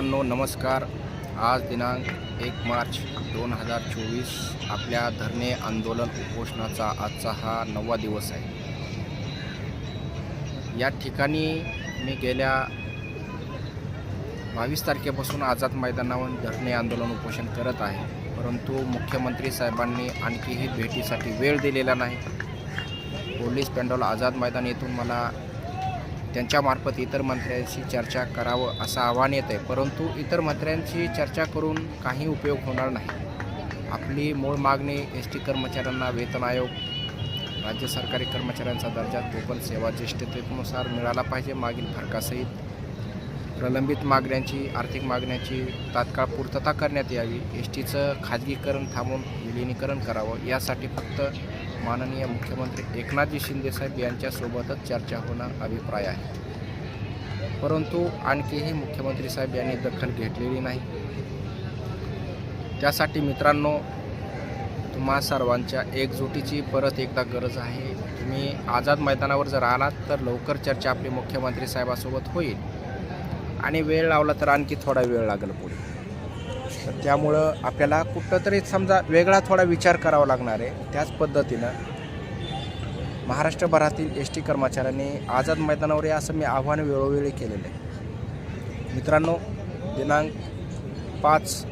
मित्रांनो नमस्कार. आज दिनांक एक मार्च दोन हजार चोवीस. आपल्या धरणे आंदोलन उपोषणाचा आजचा हा नववा दिवस आहे. या ठिकाणी मी गेल्या बावीस तारखेपासून आझाद मैदानावर धरणे आंदोलन उपोषण करत आहे. परंतु मुख्यमंत्री साहेबांनी आणखीही भेटीसाठी वेळ दिलेला नाही. पोलीस पेंडॉल आझाद मैदान येथून मला त्यांच्यामार्फत इतर मंत्र्यांशी चर्चा करावं असं आव्हान येत आहे परंतु इतर मंत्र्यांशी चर्चा करून काही उपयोग होणार नाही. आपली मूळ मागणी एस टी कर्मचाऱ्यांना वेतन आयोग राज्य सरकारी कर्मचाऱ्यांचा दर्जा तो सेवा ज्येष्ठतेनुसार मिळाला पाहिजे. मागील फरकासहित प्रलंबित मागण्यांची आर्थिक मागण्यांची तात्काळ पूर्तता करण्यात यावी एस टीचं खाजगीकरण थांबून विलिनीकरण करावं यासाठी फक्त माननीय मुख्यमंत्री एकनाथजी शिंदेसाहेब यांच्यासोबतच चर्चा होणं अभिप्राय आहे. परंतु आणखीही मुख्यमंत्री साहेब यांनी दखल घेतलेली नाही. त्यासाठी मित्रांनो तुम्हा सर्वांच्या एकजुटीची परत एकदा गरज आहे. तुम्ही आझाद मैदानावर जर आलात तर लवकर चर्चा आपली मुख्यमंत्री साहेबासोबत होईल. आणि वेळ लावला तर आणखी थोडा वेळ लागेल पुढे. तर त्यामुळं आपल्याला कुठंतरी समजा वेगळा थोडा विचार करावा लागणार आहे. त्याच पद्धतीनं महाराष्ट्रभरातील एस टी कर्मचाऱ्यांनी आझाद मैदानावर या असं मी आव्हान वेळोवेळी केलेलं आहे. मित्रांनो दिनांक पाच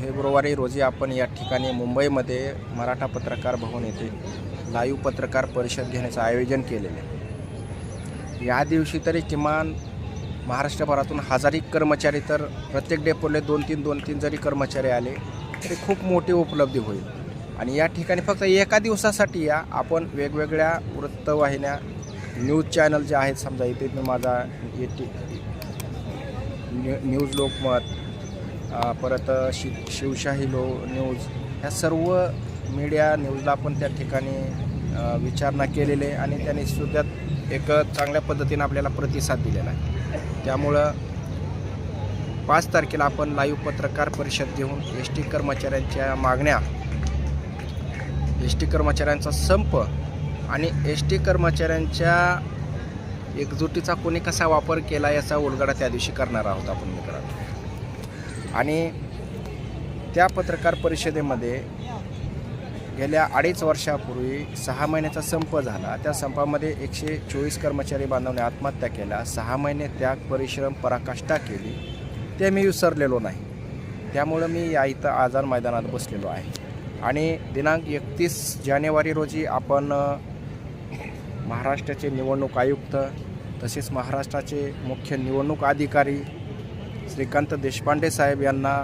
फेब्रुवारी रोजी आपण या ठिकाणी मुंबईमध्ये मराठा पत्रकार भवन येथे लाईव्ह पत्रकार परिषद घेण्याचं आयोजन केलेलं आहे. या दिवशी तरी किमान महाराष्ट्रभरातून हजारिक कर्मचारी तर प्रत्येक डेपोले दोन तीन दोन तीन जरी कर्मचारी आले तरी खूप मोठी उपलब्धी होईल. आणि या ठिकाणी फक्त एका दिवसासाठी या आपण वेगवेगळ्या वृत्तवाहिन्या न्यूज चॅनल जे आहेत समजा इथे मी माझा A T new news Lokmat परत शि शिवशाही लो न्यूज ह्या सर्व मीडिया न्यूजला आपण त्या ठिकाणी विचारणा केलेले आणि त्यांनी सुद्धा एक चांगल्या पद्धतीनं आपल्याला प्रतिसाद दिलेला आहे. त्यामुळं पाच तारखेला आपण लाईव्ह पत्रकार परिषद घेऊन एस टी कर्मचाऱ्यांच्या मागण्या एस टी कर्मचाऱ्यांचा संप आणि एस टी कर्मचाऱ्यांच्या एकजुटीचा कोणी कसा वापर केला याचा उलगडा त्या दिवशी करणार आहोत आपण मित्रांनो. आणि त्या पत्रकार परिषदेमध्ये गेल्या अडीच वर्षापूर्वी सहा महिन्याचा संप झाला. त्या संपामध्ये एकशे चोवीस कर्मचारी बांधवाने आत्महत्या केल्या. सहा महिने त्याग परिश्रम पराकाष्ठा केली. ते मी विसरलेलो नाही. त्यामुळं मी या इथं आझाद मैदानात बसलेलो आहे. आणि दिनांक एकतीस जानेवारी रोजी आपण महाराष्ट्राचे निवडणूक आयुक्त तसेच महाराष्ट्राचे मुख्य निवडणूक अधिकारी श्रीकांत देशपांडे साहेब यांना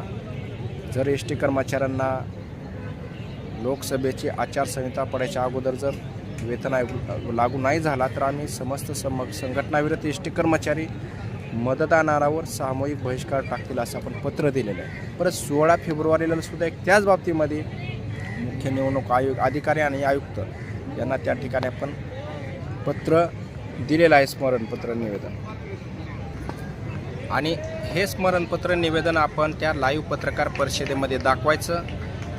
जर एस टी कर्मचाऱ्यांना लोकसभेची आचारसंहिता पडायच्या अगोदर जर वेतन आयोग लागू नाही झाला तर आम्ही समस्त सम संघटनाविरत एस टी कर्मचारी मतदानावर सामूहिक बहिष्कार टाकतील असं आपण पत्र दिलेलं आहे. परत सोळा फेब्रुवारीला सुद्धा एक त्याच बाबतीमध्ये मुख्य निवडणूक आयोग अधिकारी आणि आयुक्त यांना त्या ठिकाणी आपण पत्र दिलेलं आहे स्मरणपत्र निवेदन. आणि हे स्मरणपत्र निवेदन आपण त्या लाईव्ह पत्रकार परिषदेमध्ये दाखवायचं.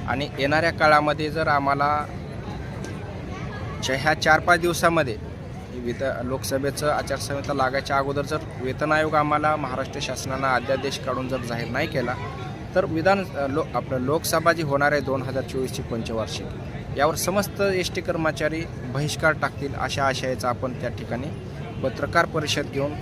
आणि येणाऱ्या काळामध्ये जर आम्हाला ह्या चार पाच दिवसामध्ये वित लोकसभेचं आचारसंहिता लागायच्या अगोदर जर वेतन आयोग आम्हाला महाराष्ट्र शासनानं अध्यादेश काढून जर जाहीर नाही केला तर विधान लो आपलं लोकसभा जी होणार आहे दोन हजार चोवीसची पंचवार्षिक यावर समस्त एस टी कर्मचारी बहिष्कार टाकतील अशा आशयाचा आपण त्या ठिकाणी पत्रकार परिषद घेऊन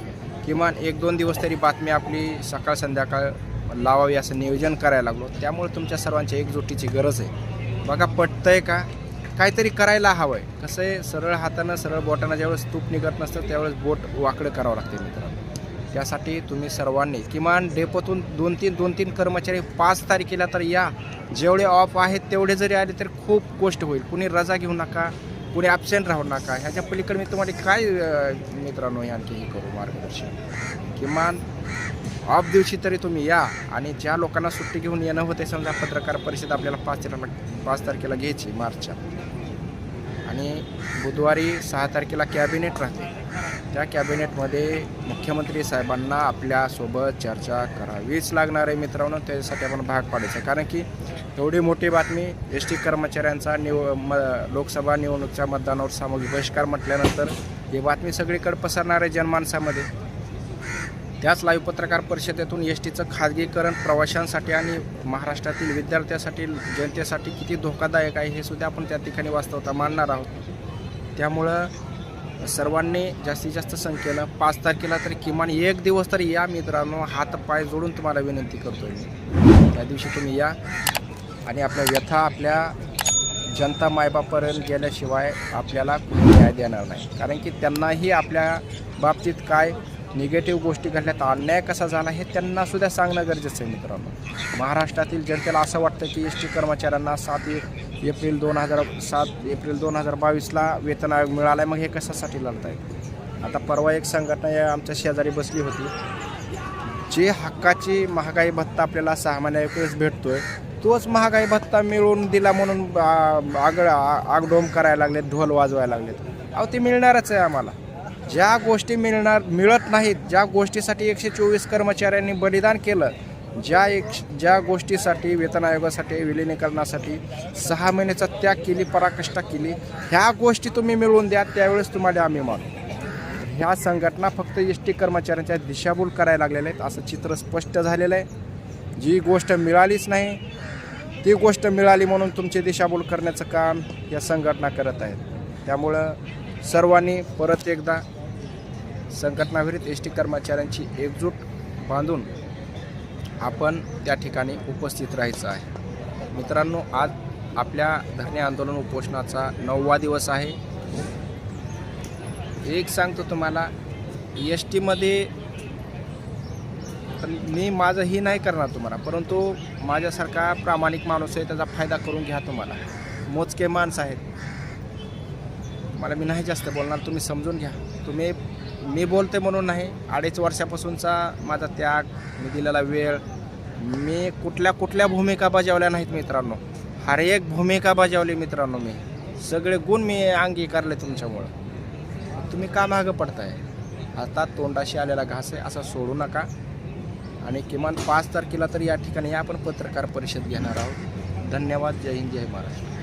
किमान एक दोन दिवस तरी बातमी आपली सकाळ संध्याकाळ लावावी असं नियोजन करायला लागलो. त्यामुळे तुमच्या सर्वांच्या एकजुटीची गरज आहे. बघा पटतंय का? काहीतरी करायला हवं आहे कसं आहे सरळ हातानं सरळ बोटानं ज्यावेळेस तूप निघत नसतं त्यावेळेस बोट वाकडं करावं लागते मित्रांनो. त्यासाठी तुम्ही सर्वांनी किमान डेपोतून दोन तीन दोन तीन कर्मचारी पाच तारखेला तर या. जेवढे ऑफ आहेत तेवढे जरी आले तर खूप गोष्ट होईल. कुणी रजा घेऊ नका कुणी ॲबसेंट राहू नका. ह्याच्या पलीकडे मी तुम्हाला काय मित्रांनो आणखी हे करू मार्गदर्शन? किमान ऑफ दिवशी तरी तुम्ही या आणि ज्या लोकांना सुट्टी घेऊन येणं होते समजा पत्रकार परिषद आपल्याला पाच पाच तारखेला घ्यायची मार्चच्या. आणि बुधवारी सहा तारखेला कॅबिनेट राहते. त्या कॅबिनेटमध्ये मुख्यमंत्री साहेबांना आपल्यासोबत चर्चा करावीच लागणार आहे मित्रांनो. त्याच्यासाठी आपण भाग पाडायचं. कारण की एवढी मोठी बातमी एस टी कर्मचाऱ्यांचा निव म लोकसभा निवडणुकीच्या मतदानावर सामूहिक बहिष्कार म्हटल्यानंतर ही बातमी सगळीकडे पसरणार आहे जनमानसामध्ये. त्याच लाईव्ह पत्रकार परिषदेतून एस टीचं खाजगीकरण प्रवाशांसाठी आणि महाराष्ट्रातील विद्यार्थ्यासाठी जनतेसाठी किती धोकादायक आहे हे सुद्धा आपण त्या ठिकाणी वास्तवता मांडणार आहोत. त्यामुळं सर्वांनी जास्तीत जास्त संख्येनं पाच तारखेला तरी किमान एक दिवस तरी या मित्रांनो हात पाय जोडून तुम्हाला विनंती करतो मी. त्या दिवशी तुम्ही या आणि आपल्या व्यथा आपल्या जनता मायबापर्यंत गेल्याशिवाय आपल्याला कुठे न्याय देणार नाही. कारण की त्यांनाही आपल्या बाबतीत काय निगेटिव्ह गोष्टी घडल्यात अन्याय कसा झाला हे त्यांना सुद्धा सांगणं गरजेचं आहे मित्रांनो. महाराष्ट्रातील जनतेला असं वाटतं की एस टी कर्मचाऱ्यांना सात एप्रिल दोन हजार सात एप्रिल दोन हजार बावीसला वेतन आयोग मिळाला आहे मग हे कशासाठी लढत आहे आता परवा एक संघटना या आमच्या शेजारी बसली होती. जे हक्काची महागाई भत्ता आपल्याला सहा महिन्यावेळेस भेटतोय तोच महागाई भत्ता मिळवून दिला म्हणून आगळ आग आ- आगडोम करायला लागलेत ढोल वाजवायला लागलेत. अहो ते मिळणारच आहे आम्हाला. ज्या गोष्टी मिळणार मिळत नाहीत ज्या गोष्टीसाठी एकशे चोवीस कर्मचाऱ्यांनी बलिदान केलं ज्या एक ज्या गोष्टीसाठी वेतन आयोगासाठी विलिनीकरणासाठी सहा महिन्याचा त्याग केली पराकष्टा केली ह्या गोष्टी तुम्ही मिळवून द्या त्यावेळेस तुम्हाला आम्ही मानू. ह्या संघटना फक्त एस टी कर्मचाऱ्यांच्या दिशाभूल करायला लागलेल्या आहेत असं चित्र स्पष्ट झालेलं आहे. जी गोष्ट मिळालीच नाही ती गोष्ट मिळाली म्हणून तुमची दिशाभूल करण्याचं काम या संघटना करत आहेत. त्यामुळं सर्वांनी परत एकदा संघटनाविरुद्ध एस टी कर्मचाऱ्यांची एकजूट बांधून आपण त्या ठिकाणी उपस्थित राहायचं आहे. मित्रांनो आज आपल्या धरणे आंदोलन उपोषणाचा नववा दिवस आहे. एक सांगतो तुम्हाला एस टीमध्ये पण मी माझं ही नाही करणार तुम्हाला परंतु माझ्यासारखा प्रामाणिक माणूस आहे त्याचा फायदा करून घ्या तुम्हाला. मोजके माणसं आहेत. मला मी नाही जास्त बोलणार तुम्ही समजून घ्या. तुम्ही मी बोलते म्हणून नाही. अडीच वर्षापासूनचा माझा त्याग मी दिलेला वेळ. मी कुठल्या कुठल्या भूमिका बजावल्या नाहीत मित्रांनो. हर एक भूमिका बजावली मित्रांनो मी. सगळे गुण मी अंगीकारले तुमच्यामुळं. तुम्ही का मागं पडताय? आता तोंडाशी आलेला घास आहे असा सोडू नका. आणि किमान पाच तारखेला तर या ठिकाणी आपण पत्रकार परिषद घेणार आहोत. धन्यवाद. जय हिंद जय महाराष्ट्र.